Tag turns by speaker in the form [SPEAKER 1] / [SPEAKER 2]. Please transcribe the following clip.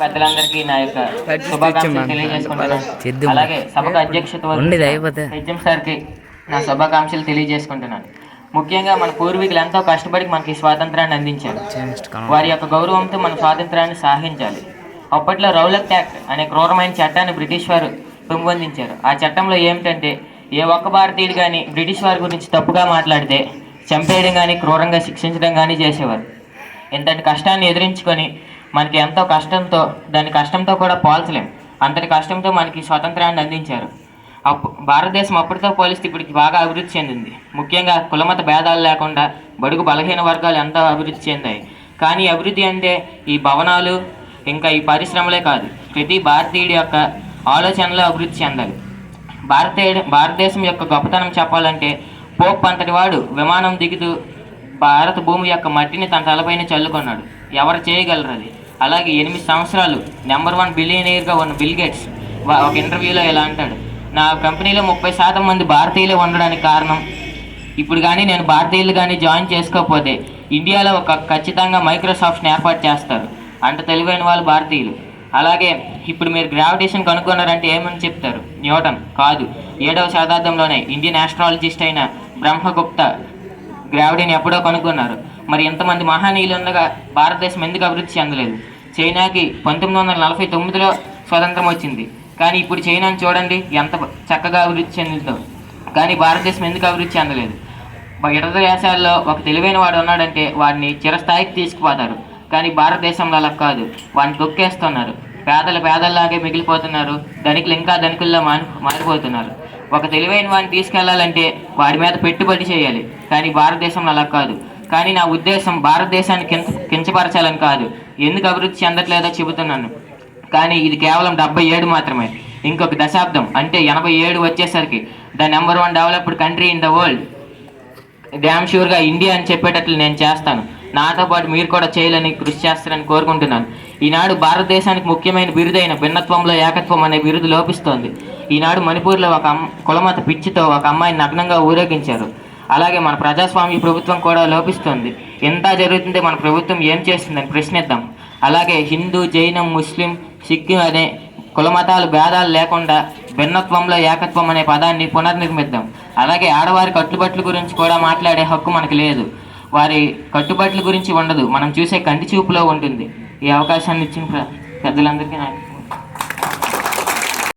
[SPEAKER 1] పెద్దలందరికీ నా యొక్క శుభాకాంక్షలు తెలియజేసుకుంటున్నాను. అలాగే సభకు అధ్యక్షత హెచ్ఎం సార్కి నా శుభాకాంక్షలు తెలియజేసుకుంటున్నాను. ముఖ్యంగా మన పూర్వీకులు ఎంతో కష్టపడి మనకి స్వాతంత్రాన్ని అందించారు. వారి యొక్క గౌరవంతో మన స్వాతంత్రాన్ని సాధించాలి. అప్పట్లో రౌలక్ యాక్ట్ అనే క్రూరమైన చట్టాన్ని బ్రిటిష్ వారు పెంపొందించారు. ఆ చట్టంలో ఏమిటంటే ఏ ఒక్క భారతీయుడు కానీ బ్రిటిష్ వారి గురించి తప్పుగా మాట్లాడితే చంపేయడం కానీ క్రూరంగా శిక్షించడం కానీ చేసేవారు. ఇంతటి కష్టాన్ని ఎదిరించుకొని మనకి ఎంతో కష్టంతో దాని కష్టంతో కూడా పోల్చలేం. అంతటి కష్టంతో మనకి స్వాతంత్రాన్ని అందించారు. అప్పు భారతదేశం అప్పటితో పోలిస్తే ఇప్పటికి బాగా అభివృద్ధి చెందింది. ముఖ్యంగా కులమత భేదాలు లేకుండా బడుగు బలహీన వర్గాలు ఎంతో అభివృద్ధి చెందాయి. కానీ అభివృద్ధి అంటే ఈ భవనాలు ఇంకా ఈ పరిశ్రమలే కాదు. ప్రతి భారతీయుడి యొక్క ఆలోచనలో అభివృద్ధి చెందాలి. భారతీయ భారతదేశం యొక్క గొప్పతనం చెప్పాలంటే పోప్ అంతటి వాడు విమానం దిగుతూ భారత భూమి యొక్క మట్టిని తన తలపైన చల్లుకున్నాడు. ఎవరు చేయగలరు అది? అలాగే ఎనిమిది సంవత్సరాలు నెంబర్ వన్ బిలియనీర్గా ఉన్న బిల్ గేట్స్ ఒక ఇంటర్వ్యూలో ఇలా అంటాడు? నా కంపెనీలో ముప్పై శాతం మంది భారతీయులే ఉండడానికి కారణం. ఇప్పుడు కానీ నేను భారతీయులు కానీ జాయిన్ చేసుకోకపోతే ఇండియాలో ఒక ఖచ్చితంగా మైక్రోసాఫ్ట్ని ఏర్పాటు చేస్తారు. అంత తెలివైన వాళ్ళు భారతీయులు. అలాగే ఇప్పుడు మీరు గ్రావిటేషన్ కనుక్కున్నారంటే ఏమని చెప్తారు? న్యూటన్. కాదు. ఏడవ శతాబ్దంలోనే ఇండియన్ ఆస్ట్రాలజిస్ట్ అయిన బ్రహ్మగుప్త గ్రావిటీని ఎప్పుడో కనుక్కున్నారు. మరి ఇంతమంది మహానీయులు ఉండగా భారతదేశం ఎందుకు అభివృద్ధి చెందలేదు? చైనాకి పంతొమ్మిది వందల నలభై తొమ్మిదిలో స్వతంత్రం వచ్చింది. కానీ ఇప్పుడు చైనాను చూడండి ఎంత చక్కగా అభివృద్ధి చెందిందో. కానీ భారతదేశం ఎందుకు అభివృద్ధి చెందలేదు? ఇతర దేశాల్లో ఒక తెలివైన వాడు ఉన్నాడంటే వాడిని చిరస్థాయికి తీసుకుపోతారు. కానీ భారతదేశంలో అలా కాదు. వాడిని తొక్కేస్తున్నారు. పేదలు పేదల్లాగే మిగిలిపోతున్నారు. ధనికులు ఇంకా ధనికుల్లో మారిపోతున్నారు. ఒక తెలివైన వాడిని తీసుకెళ్ళాలంటే వాడి మీద పెట్టుబడి చేయాలి. కానీ భారతదేశంలో అలా కాదు. కానీ నా ఉద్దేశం భారతదేశాన్ని కించ కించపరచాలని కాదు. ఎందుకు అభివృద్ధి చెందట్లేదో చెబుతున్నాను. కానీ ఇది కేవలం డెబ్బై ఏడు మాత్రమే. ఇంకొక దశాబ్దం అంటే ఎనభై ఏడు వచ్చేసరికి the number one developed country in the world. Damn షూర్గా India అని చెప్పేటట్లు నేను చేస్తాను. నాతో పాటు మీరు కూడా చేయాలని కృషి చేస్తారని కోరుకుంటున్నాను. ఈనాడు భారతదేశానికి ముఖ్యమైన బిరుదైన భిన్నత్వంలో ఏకత్వం అనే బిరుదు లోపిస్తోంది. ఈనాడు మణిపూర్లో ఒక కులమత పిచ్చితో ఒక అమ్మాయిని నగ్నంగా ఊరేగించారు. అలాగే మన ప్రజాస్వామ్య ప్రభుత్వం కూడా లోపిస్తోంది. ఎంత జరుగుతుంటే మన ప్రభుత్వం ఏం చేస్తుందని ప్రశ్నిద్దాం. అలాగే హిందూ జైనం ముస్లిం సిక్కిం అనే కులమతాలు భేదాలు లేకుండా భిన్నత్వంలో ఏకత్వం అనే పదాన్ని పునర్నిర్మిద్దాం. అలాగే ఆడవారి కట్టుబట్ల గురించి కూడా మాట్లాడే హక్కు మనకు లేదు. వారి కట్టుబట్లు గురించి ఉండదు. మనం చూసే కంటి చూపులో ఉంటుంది. ఈ అవకాశాన్ని ఇచ్చిన పెద్దలందరికీ నాకు